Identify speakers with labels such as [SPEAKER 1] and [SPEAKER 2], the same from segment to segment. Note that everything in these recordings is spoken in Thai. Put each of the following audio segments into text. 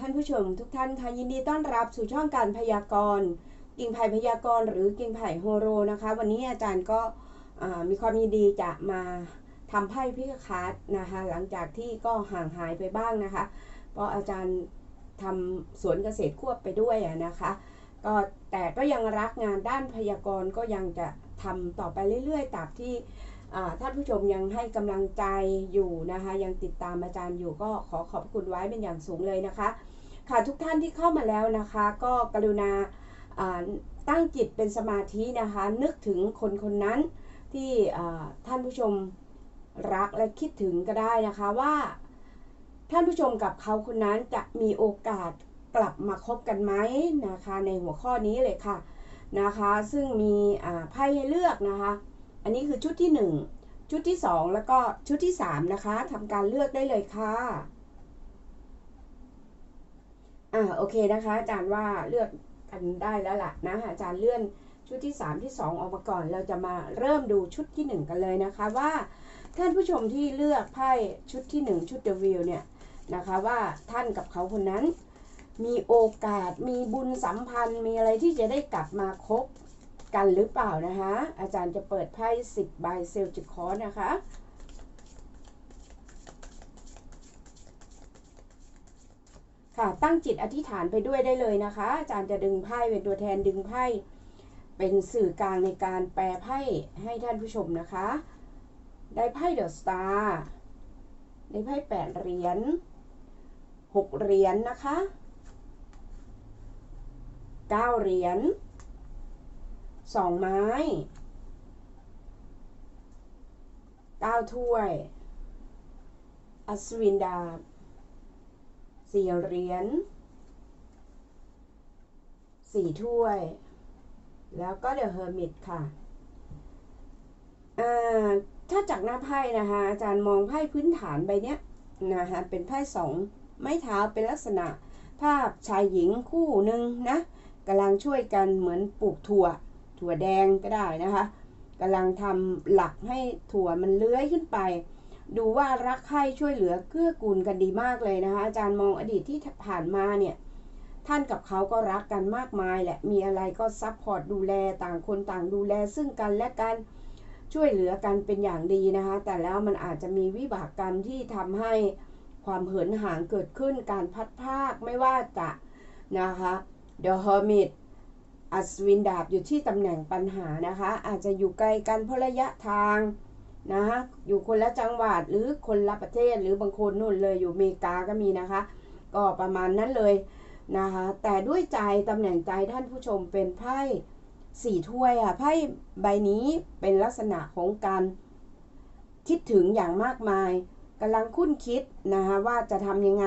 [SPEAKER 1] ท่านผู้ชมทุกท่านค่ะยินดีต้อนรับสู่ช่องการพยากรณ์กิ่งไผ่พยากรณ์หรือกิ่งไผ่โฮโรนะคะ วันนี้อาจารย์ก็มีความยินดีจะมาทำไพ่พิฆคาตนะคะหลังจากที่ก็ห่างหายไปบ้างนะคะ เพราะอาจารย์ทำสวนเกษตรควบไปด้วยนะคะ ก็แต่ก็ยังรักงานด้านพยากรณ์ก็ยังจะทำต่อไปเรื่อยๆตราบที่ท่านผู้ชมยังให้กำลังใจอยู่นะคะ ยังติดตามอาจารย์อยู่ก็ขอขอบคุณไว้เป็นอย่างสูงเลยนะคะ ค่ะทุกท่านที่เข้ามาแล้วนะคะ ก็กรุณาตั้งจิตเป็นสมาธินะคะ นึกถึงคนคนนั้นที่ท่านผู้ชมรักและคิดถึงก็ได้นะคะว่า ท่านผู้ชมกับเขาคนนั้นจะมีโอกาสกลับมาคบกันไหมนะคะ ในหัวข้อนี้เลยค่ะนะคะ ซึ่งมีไพ่ให้เลือกนะคะ อันนี้คือชุดที่ 1 ชุดที่ 2 แล้วก็ชุดที่ 3 นะคะทำการเลือกได้เลยค่ะ อ่าโอเคนะคะ อาจารย์ว่าเลือกกันได้แล้วล่ะนะอาจารย์เลื่อนชุดที่ 3 ที่ 2 ออกมาก่อน เราจะมาเริ่มดูชุดที่ 1 กันเลยนะคะว่าท่านผู้ชมที่เลือกไพ่ชุดที่ 1 ชุดเดวิลเนี่ยนะคะว่าท่านกับเขาคนนั้น มีโอกาสมีบุญสัมพันธ์ มีอะไรที่จะได้กลับมาคบกันหรือเปล่านะคะ อาจารย์จะเปิดไพ่สิบใบเซลจิคอนะคะ ค่ะตั้งจิตอธิษฐานไปด้วยได้เลยนะคะ อาจารย์จะดึงไพ่เป็นตัวแทนดึงไพ่เป็นสื่อกลางในการแปลไพ่ให้ท่านผู้ชมนะคะ ได้ไพ่เดอะสตาร์ได้ไพ่แปดเหรียญหกเหรียญนะคะเก้าเหรียญสองไม้เก้าถ้วย อัศวินดาบ สี่เหรียญสี่ถ้วย แล้วก็เดอะเฮอร์มิตค่ะถ้าจากหน้าไพ่นะคะอาจารย์มองไพ่พื้นฐานใบเนี้ยนะคะเป็นไพ่สองไม้เท้าเป็นลักษณะ ภาพชายหญิงคู่หนึ่งนะกำลังช่วยกันเหมือนปลูกถั่ว ถั่วแดงก็ได้นะคะกำลังทำหลักให้ถั่วมันเลื้อยขึ้นไป ดูว่ารักใคร่ช่วยเหลือเกื้อกูลกันดีมากเลยนะคะ อาจารย์มองอดีตที่ผ่านมาเนี่ยท่านกับเขาก็รักกันมากมายแหละ มีอะไรก็ซัพพอร์ตดูแลต่างคนต่างดูแลซึ่งกันและกันช่วยเหลือกันเป็นอย่างดีนะคะ แต่แล้วมันอาจจะมีวิบากกรรมที่ทำให้ความเหินห่างเกิดขึ้นการพัดภาคไม่ว่าจะนะคะ The Hermit อัศวินดาบอยู่ที่ตำแหน่งปัญหานะคะ อาจจะอยู่ไกลกันเพราะระยะทาง นะคะอยู่คนละจังหวัดหรือคนละประเทศหรือบางคนนู่นเลยอยู่อเมริกาก็มีนะคะ ก็ประมาณนั้นเลยนะคะแต่ด้วยใจตำแหน่งใจท่านผู้ชมเป็นไพ่สี่ถ้วยอะไพ่ใบนี้เป็นลักษณะของการคิดถึงอย่างมากมายกำลังคุ้นคิดนะคะว่าจะทำยังไง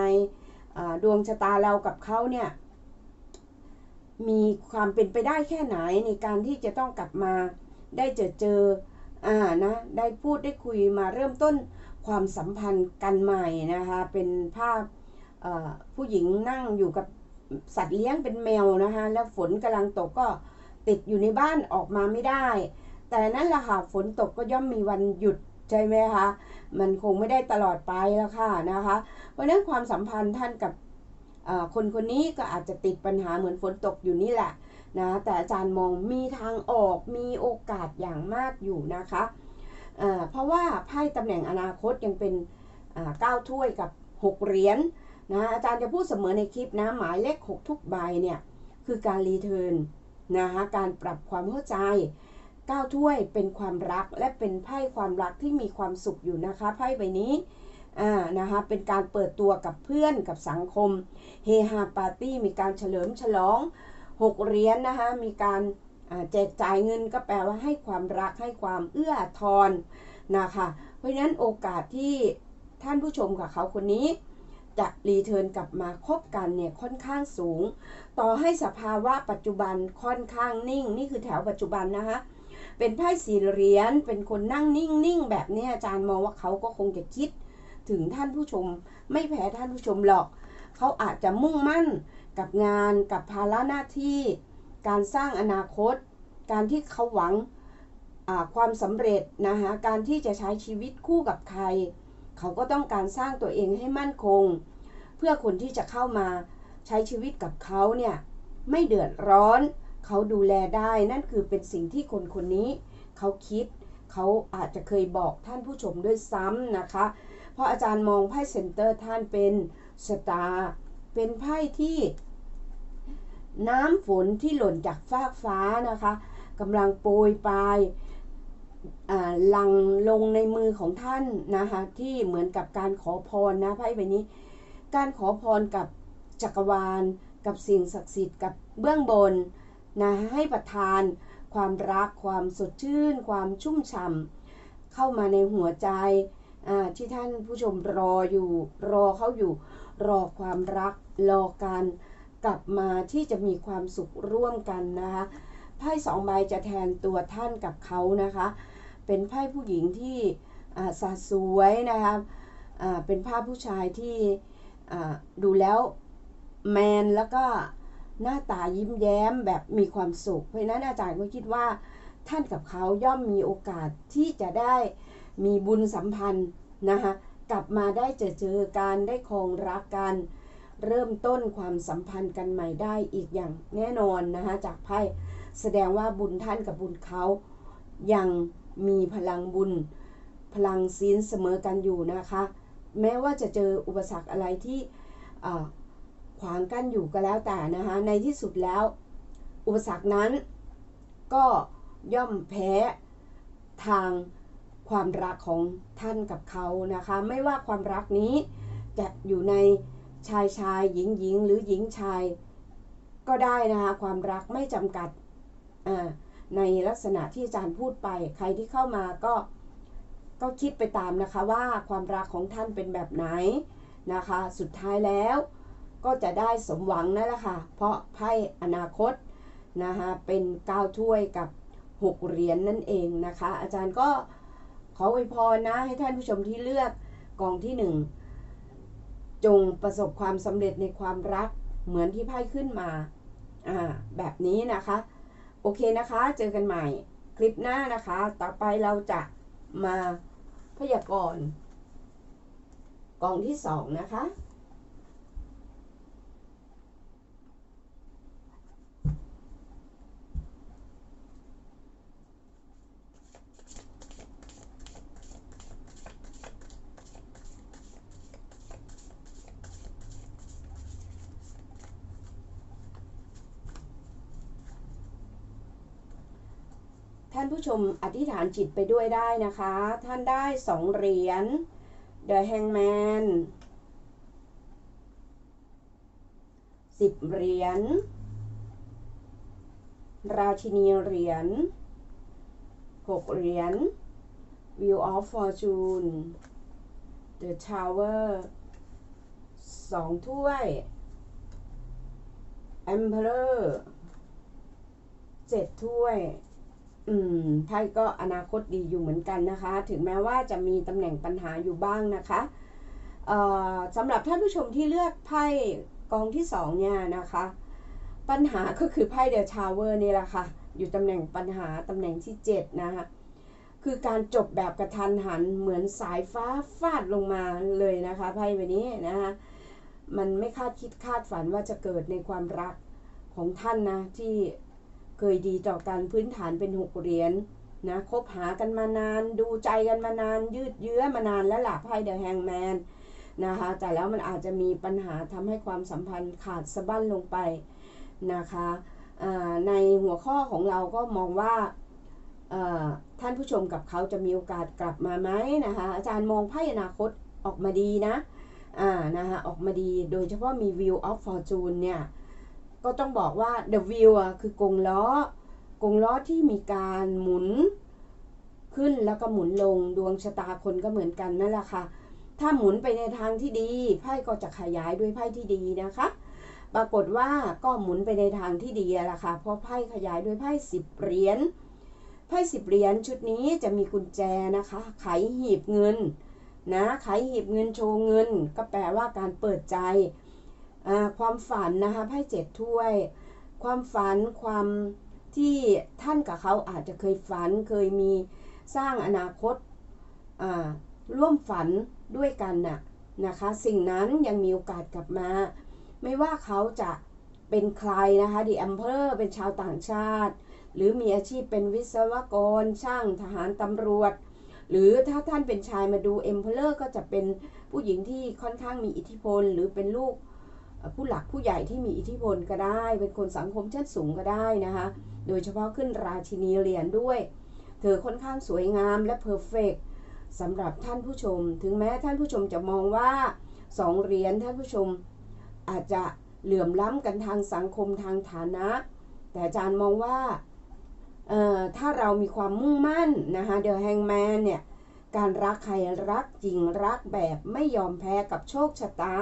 [SPEAKER 1] ดวงชะตาเรากับเขาเนี่ยมีความเป็นไปได้แค่ไหนในการที่จะต้องกลับมาได้เจอเจอ อ่านะได้พูดได้คุยมาเริ่มต้นความสัมพันธ์กันใหม่นะคะเป็นภาพผู้หญิงนั่งอยู่กับสัตว์เลี้ยงเป็นแมวนะคะแล้วฝนกำลังตกก็ติดอยู่ในบ้านออกมาไม่ได้ แต่นั่นแหละค่ะฝนตกก็ย่อมมีวันหยุดใช่ไหมคะมันคงไม่ได้ตลอดไปแล้วค่ะนะคะเพราะนั้นความสัมพันธ์ท่านกับคนคนนี้ก็อาจจะติดปัญหาเหมือนฝนตกอยู่นี่แหละ นะ แต่อาจารย์มองมีทางออกมีโอกาสอย่างมากอยู่นะคะเพราะว่าไพ่ตำแหน่งอนาคตยังเป็นเก้าถ้วยกับ6เหรียญนะอาจารย์จะพูดเสมอในคลิปนะ หมายเลข6ทุกใบเนี่ย คือการรีเทิร์นนะคะการปรับความเข้าใจก้าถ้วยเป็นความรักและเป็นไพ่ความรักที่มีความสุขอยู่นะคะไพ่ใบนี้อ่านะคะเป็นการเปิดตัวกับเพื่อนกับสังคมเฮฮาปาร์ตี้มีการเฉลิมฉลอง หกเหรียญนนะคะมีการแจกจ่ายเงินก็แปลว่าให้ความรักให้ความเอื้อทอนนะคะเพราะฉะนั้นโอกาสที่ท่านผู้ชมกับเขาคนนี้ จะรีเทิร์นกลับมาคบกันเนี่ยค่อนข้างสูง ต่อให้สภาวะปัจจุบันค่อนข้างนิ่ง นี่คือแถวปัจจุบันนะคะเป็นไพ่สี่เหรียญเป็นคนนั่งนิ่งๆแบบนี้อาจารย์มองว่าเขาก็คงจะคิด ถึงท่านผู้ชมไม่แพ้ท่านผู้ชมหรอก เขาอาจจะมุ่งมั่น กับงานกับภาระหน้าที่ การสร้างอนาคต การที่เขาหวังความสำเร็จนะคะการที่จะใช้ชีวิตคู่กับใคร เขาก็ต้องการสร้างตัวเองให้มั่นคง เพื่อคนที่จะเข้ามาใช้ชีวิตกับเขาเนี่ยไม่เดือดร้อน เขาดูแลได้นั่นคือเป็นสิ่งที่คนคนนี้เขาคิดเขาอาจจะเคยบอกท่านผู้ชมด้วยซ้ำนะคะ เพราะอาจารย์มองไพ่เซนเตอร์ท่านเป็นสตาร์เป็นไพ่ที่ น้ำฝนที่หล่นจากฟากฟ้านะคะกำลังโปรยปลายหลังลงในมือของท่านนะคะที่เหมือนกับการขอพรนะไพ่ใบนี้ การขอพรกับจักรวาล กับสิ่งศักดิ์สิทธิ์กับเบื้องบนนะให้ประทานความรักความสดชื่น ความชุ่มฉ่ำเข้ามาในหัวใจที่ท่านผู้ชมรออยู่ รอเขาอยู่ รอความรัก รอการ กลับมาที่จะมีความสุขร่วมกันนะคะไพ่สองใบจะแทนตัวท่านกับเขานะคะ เป็นไพ่ผู้หญิงที่สาสวยนะคะเป็นภาพผู้ชายที่ดูแล้วแมนแล้วก็หน้าตายิ้มแย้มแบบมีความสุข เพราะนั้นอาจารย์ก็คิดว่าท่านกับเขาย่อมมีโอกาสที่จะได้มีบุญสัมพันธ์นะคะกลับมาได้เจอเจอกันได้คงรักกัน เริ่มต้นความสัมพันธ์กันใหม่ได้อีกอย่างแน่นอนนะคะจากไพ่แสดงว่าบุญท่านกับบุญเขายังมีพลังบุญ พลังศีลเสมอกันอยู่นะคะ แม้ว่าจะเจออุปสรรคอะไรที่ขวางกั้นอยู่ก็แล้วแต่นะคะในที่สุดแล้ว อุปสรรคนั้นก็ย่อมแพ้ทางความรักของท่านกับเขานะคะ ไม่ว่าความรักนี้จะอยู่ใน ชายชายหญิงหญิงหรือหญิงชาย ก็ได้นะคะความรักไม่จำกัดในลักษณะที่อาจารย์พูดไป ใครที่เข้ามาก็ก็คิดไปตามนะคะว่าความรักของท่านเป็นแบบไหนนะคะ สุดท้ายแล้วก็จะได้สมหวังนั่นแหละค่ะ เพราะไพ่อนาคตนะคะเป็น9ถ้วยกับ6เหรียญนนั่นเองนะคะ อาจารย์ก็ขออวยพรนะให้ท่านผู้ชมที่เลือกกองที่1 จงประสบความสำเร็จในความรักเหมือนที่ไพ่ขึ้นมา อ่า แบบนี้นะคะ โอเคนะคะ เจอกันใหม่คลิปหน้านะคะ ต่อไปเราจะมาพยากรณ์กองที่สองนะคะ ผู้ชมอธิษฐานจิตไปด้วยได้นะคะ ท่านได้สองเหรียญ The Hangman สิบเหรียญ ราชินีเหรียญหกเหรียญ Wheel of Fortune The Tower สองถ้วย Emperor เจ็ดถ้วย อืมไพ่ก็อนาคตดีอยู่เหมือนกันนะคะ ถึงแม้ว่าจะมีตำแหน่งปัญหาอยู่บ้างนะคะสำหรับท่านผู้ชมที่เลือกไพ่กองที่สองเนี่ยนะคะ ปัญหาก็คือไพ่เดอะชาวเวอร์นี่แหละค่ะ อยู่ตำแหน่งปัญหาตำแหน่งที่7นะคะคือการจบแบบกระทันหันเหมือนสายฟ้าฟาดลงมาเลยนะคะไพ่ใบนี้นะคะมันไม่คาดคิดคาดฝันว่าจะเกิดในความรักของท่านนะที่ เคยดีต่อกันพื้นฐานเป็นหกเหรียญนะคบหากันมานาน ดูใจกันมานาน ยืดเยื้อมานานแล้วล่ะไพ่เดอะแฮงแมนนะคะ แต่แล้วมันอาจจะมีปัญหาทำให้ความสัมพันธ์ขาดสะบั้นลงไปนะคะในหัวข้อของเราก็มองว่าท่านผู้ชมกับเขาจะมีโอกาสกลับมาไหมนะคะ อาจารย์มองไพ่อนาคตออกมาดีนะอ่านะคะออกมาดีโดยเฉพาะมี View of Fortune เนี่ย ก็ต้องบอกว่า the wheel อะคือกงล้อกงล้อที่มีการหมุนขึ้นแล้วก็หมุนลงดวงชะตาคนก็เหมือนกันนั่นแหละค่ะ ถ้าหมุนไปในทางที่ดีไพ่ก็จะขยายด้วยไพ่ที่ดีนะคะ ปรากฏว่าก็หมุนไปในทางที่ดีแหละค่ะ เพราะไพ่ขยายด้วยไพ่สิบเหรียญไพ่สิบเหรียญชุดนี้จะมีกุญแจนะคะ ไขหีบเงินนะไขหีบเงินโชว์เงิน ก็แปลว่าการเปิดใจ ความฝันนะคะไพ่เจ็ดถ้วย ความฝันความที่ท่านกับเขาอาจจะเคยฝันเคยมีสร้างอนาคตร่วมฝันด้วยกันน่ะนะคะ สิ่งนั้นยังมีโอกาสกลับมา ไม่ว่าเขาจะเป็นใครนะคะดีแอมเพอร์เป็นชาวต่างชาติ หรือมีอาชีพเป็นวิศวกร ช่างทหารตำรวจ หรือถ้าท่านเป็นชายมาดูเอ็มเพลอร์ก็จะเป็นผู้หญิงที่ค่อนข้างมีอิทธิพล หรือเป็นลูก ผู้หลักผู้ใหญ่ที่มีอิทธิพลก็ได้ เป็นคนสังคมชั้นสูงก็ได้นะคะ โดยเฉพาะขึ้นราชินีเหรียญด้วย เธอค่อนข้างสวยงามและเพอร์เฟกสำหรับท่านผู้ชม ถึงแม้ท่านผู้ชมจะมองว่าสองเหรียญท่านผู้ชมอาจจะเหลื่อมล้ำกันทางสังคมทางฐานะ แต่อาจารย์มองว่าถ้าเรามีความมุ่งมั่นนะคะเดอะแฮงแมนเนี่ยการรักใครรักจริงรักแบบไม่ยอมแพ้กับโชคชะตา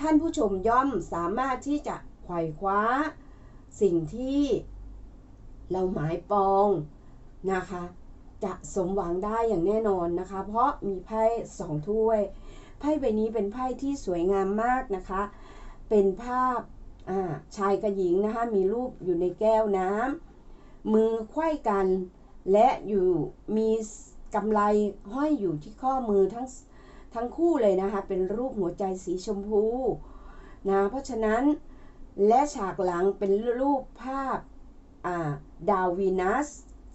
[SPEAKER 1] ท่านผู้ชมย่อมสามารถที่จะไขว่คว้า สิ่งที่เราหมายปองนะคะ จะสมหวังได้อย่างแน่นอนนะคะ เพราะมีไพ่สองถ้วย ไพ่ใบนี้เป็นไพ่ที่สวยงามมากนะคะ เป็นภาพชายกับหญิงนะคะ มีรูปอยู่ในแก้วน้ำมือไขว้กัน และอยู่มีกำไลห้อยอยู่ที่ข้อมือทั้ง ทั้งคู่เลยนะคะ เป็นรูปหัวใจสีชมพูนะเพราะฉะนั้นและฉากหลังเป็นรูปภาพดาววีนัส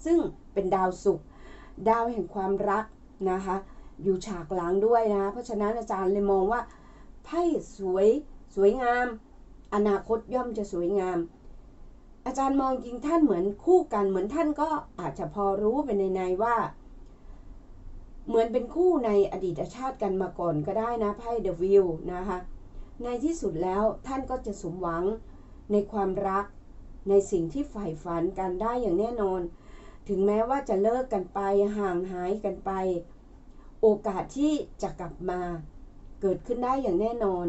[SPEAKER 1] ซึ่งเป็นดาวศุกร์ดาวแห่งความรักนะคะ อยู่ฉากหลังด้วยนะ เพราะฉะนั้นอาจารย์เลยมองว่าไพ่สวยสวยงาม อนาคตย่อมจะสวยงาม อาจารย์มองจริงท่านเหมือนคู่กันเหมือนท่านก็อาจจะพอรู้ไปในในว่า เหมือนเป็นคู่ในอดีตชาติกันมาก่อนก็ได้นะไพ่เดอะวิวนะคะ ในที่สุดแล้วท่านก็จะสมหวังในความรัก ในสิ่งที่ใฝ่ฝันกันได้อย่างแน่นอน ถึงแม้ว่าจะเลิกกันไปห่างหายกันไป โอกาสที่จะกลับมา เกิดขึ้นได้อย่างแน่นอน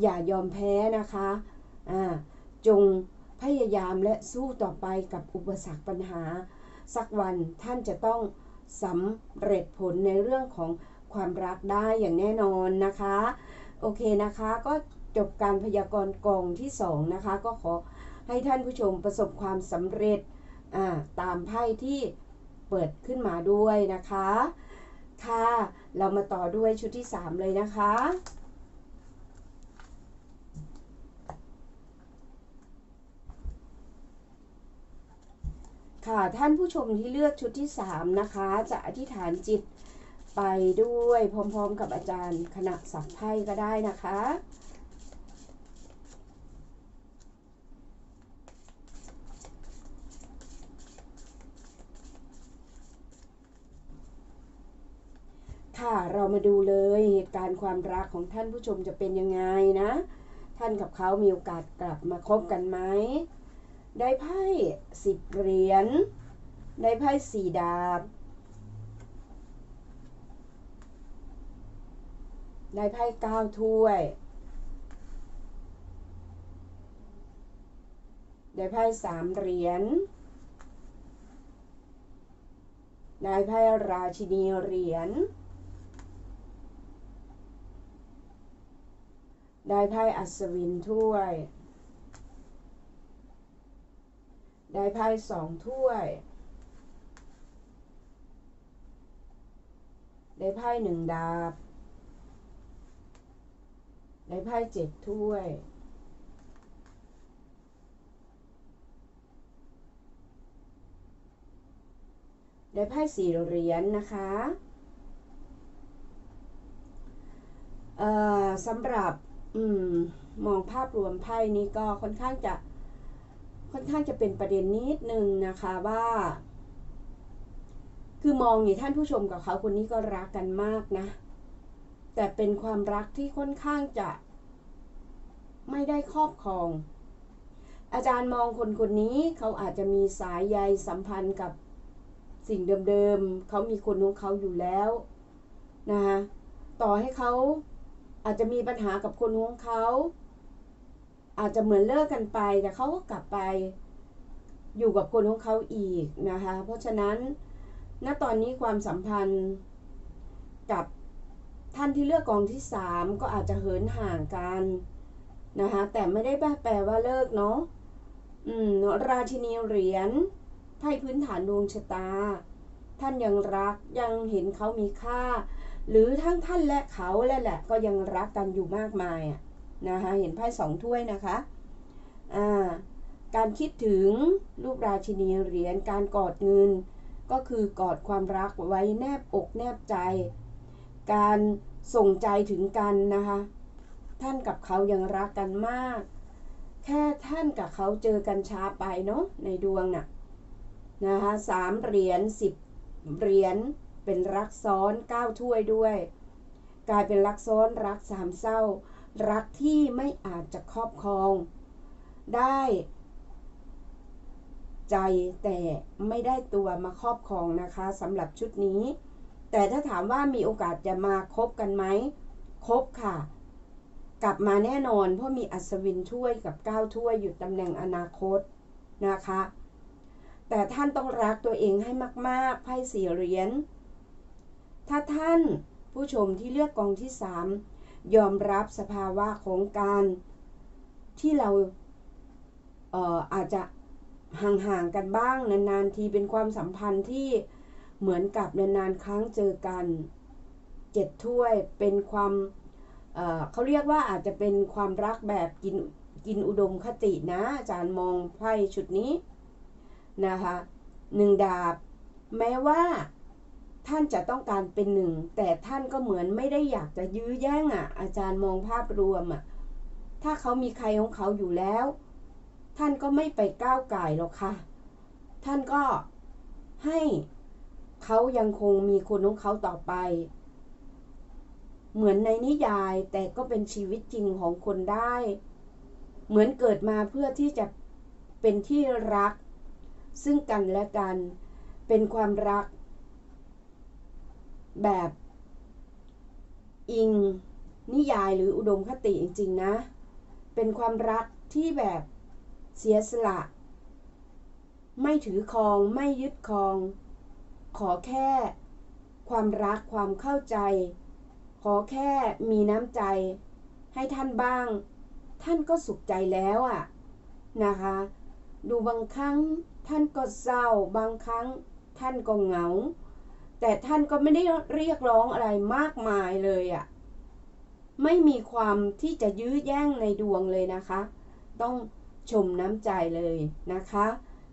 [SPEAKER 1] อย่ายอมแพ้นะคะะจงพยายามและสู้ต่อไปกับอุปสรรคปัญหา สักวันท่านจะต้อง สำเร็จผลในเรื่องของความรักได้อย่างแน่นอนนะคะ โอเคนะคะก็จบการพยากรณ์กองที่2นะคะก็ขอให้ท่านผู้ชมประสบความสำเร็จตามไพ่ที่เปิดขึ้นมาด้วยนะคะ ค่ะ เรามาต่อด้วยชุดที่ 3 เลยนะคะ ค่ะท่านผู้ชมที่เลือกชุดที่ 3 นะคะ จะอธิษฐานจิตไปด้วยพร้อมๆกับอาจารย์ขณะสับไพ่ก็ได้นะคะ ค่ะเรามาดูเลยเหตุการณ์ความรักของท่านผู้ชมจะเป็นยังไงนะ ท่านกับเขามีโอกาสกลับมาคบกันไหม ได้ไพ่สิบเหรียญ ได้ไพ่สี่ดาบ ได้ไพ่เก้าถ้วย ได้ไพ่สามเหรียญ ได้ไพ่ราชินีเหรียญ ได้ไพ่อัศวินถ้วย ได้ไพ่สองถ้วย ได้ไพ่หนึ่งดาบ ได้ไพ่เจ็ดถ้วย ได้ไพ่สี่เหรียญนนะคะสำหรับอมองภาพรวมไพ่นี้ก็ค่อนข้างจะ ค่อนข้างจะเป็นประเด็นนิดนึงนะคะว่า คือมองอย่างท่านผู้ชมกับเขาคนนี้ก็รักกันมากนะ แต่เป็นความรักที่ค่อนข้างจะ ไม่ได้ครอบครอง อาจารย์มองคนคนนี้เขาอาจจะมีสายใยสัมพันธ์กับสิ่งเดิมๆ เขามีคนของเขาอยู่แล้วนะคะต่อให้เขาอาจจะมีปัญหากับคนของเขา อาจจะเหมือนเลิกกันไป แต่เขาก็กลับไปอยู่กับคนของเขาอีกนะคะ เพราะฉะนั้นณตอนนี้ความสัมพันธ์กับท่านที่เลือกกองที่สามก็อาจจะเหินห่างกันนะคะแต่ไม่ได้แปลว่าเลิกเนาะอืมราชินีเหรียญไพ่พื้นฐานดวงชะตา ท่านยังรักยังเห็นเขามีค่า หรือทั้งท่านและเขาแหละแหละก็ยังรักกันอยู่มากมายอะ นะคะเห็นไพ่สองถ้วยนะคะอ่าการคิดถึงรูปราชินีเหรียญการกอดเงิน ก็คือกอดความรักไว้แนบอกแนบใจ การส่งใจถึงกันนะคะ ท่านกับเขายังรักกันมาก แค่ท่านกับเขาเจอกันช้าไปเนาะในดวงน่ะนะคะสามเหรียญสิบเหรียญเป็นรักซ้อนเก้าถ้วยด้วย กลายเป็นรักซ้อนรักสามเศร้า รักที่ไม่อาจจะครอบครอง ได้ ใจแต่ไม่ได้ตัวมาครอบครองนะคะสำหรับชุดนี้ แต่ถ้าถามว่ามีโอกาสจะมาคบกันไหมคบค่ะ กลับมาแน่นอน เพราะมีอัศวินถ้วยกับเก้าถ้วยอยู่ตำแหน่งอนาคตนะคะ แต่ท่านต้องรักตัวเองให้มาก ๆไพ่สี่เหรียญถ้าท่านผู้ชมที่เลือกกองที่สาม ยอมรับสภาวะของการที่เราเอ่ออาจจะห่างๆกันบ้าง นานๆทีเป็นความสัมพันธ์ที่เหมือนกับนานๆครั้งเจอกันเจ็ดถ้วยเป็นความเเขาเรียกว่าอาจจะเป็นความรักแบบกินกินอุดมคตินะอาจารย์มองไพ่ชุดนี้นะคะหนึ่งดาบ แม้ว่า ท่านจะต้องการเป็นหนึ่ง แต่ท่านก็เหมือนไม่ได้อยากจะยื้อแย่งอะ อาจารย์มองภาพรวมอะ ถ้าเขามีใครของเขาอยู่แล้ว ท่านก็ไม่ไปก้าวไก่หรอกค่ะ ท่านก็ให้เขายังคงมีคนของเขาต่อไป เหมือนในนิยายแต่ก็เป็นชีวิตจริงของคนได้ เหมือนเกิดมาเพื่อที่จะเป็นที่รัก ซึ่งกันและกัน เป็นความรัก แบบอิงนิยายหรืออุดมคติจริงๆนะ เป็นความรักที่แบบเสียสละ ไม่ถือครอง ไม่ยึดครอง ขอแค่ความรักความเข้าใจ ขอแค่มีน้ำใจ ให้ท่านบ้าง ท่านก็สุขใจแล้วอะ่ะนะคะ ดูบางครั้งท่านก็เศร้า บางครั้งท่านก็เหงา แต่ท่านก็ไม่ได้เรียกร้องอะไรมากมายเลยอะ่ะ ไม่มีความที่จะยื้อแย่งในดวงเลยนะคะ ต้องชมน้ำใจเลยนะคะ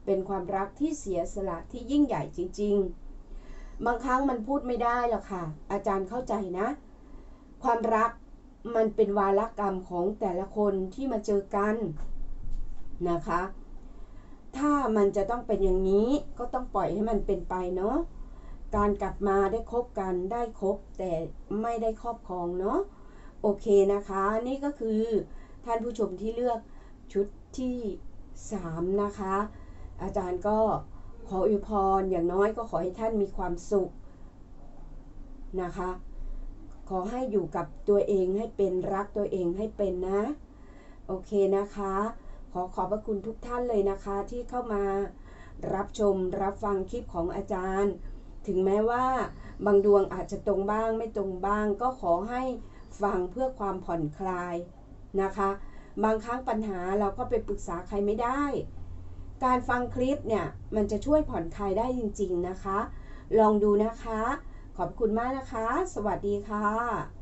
[SPEAKER 1] เป็นความรักที่เสียสละที่ยิ่งใหญ่จริง ๆ บางครั้งมันพูดไม่ได้หรอกค่ะ อาจารย์เข้าใจนะ ความรักมันเป็นวาลกรรมของแต่ละคนที่มาเจอกันนะคะ ถ้ามันจะต้องเป็นอย่างนี้ก็ต้องปล่อยให้มันเป็นไปเนาะ การกลับมาได้คบกันได้คบแต่ไม่ได้ครอบครองเนาะโอเคนะคะ นี่ก็คือท่านผู้ชมที่เลือกชุดที่ 3 นะคะ อาจารย์ก็ขออวยพรอย่างน้อยก็ขอให้ท่านมีความสุขนะคะ ขอให้อยู่กับตัวเองให้เป็นรักตัวเองให้เป็นนะ โอเคนะคะ ขอขอบพระคุณทุกท่านเลยนะคะที่เข้ามารับชมรับฟังคลิปของอาจารย์ ถึงแม้ว่าบางดวงอาจจะตรงบ้างไม่ตรงบ้าง ก็ขอให้ฟังเพื่อความผ่อนคลายนะคะ บางครั้งปัญหาเราก็ไปปรึกษาใครไม่ได้ การฟังคลิปเนี่ยมันจะช่วยผ่อนคลายได้จริง ๆนะคะ ลองดูนะคะ ขอบคุณมากนะคะ สวัสดีค่ะ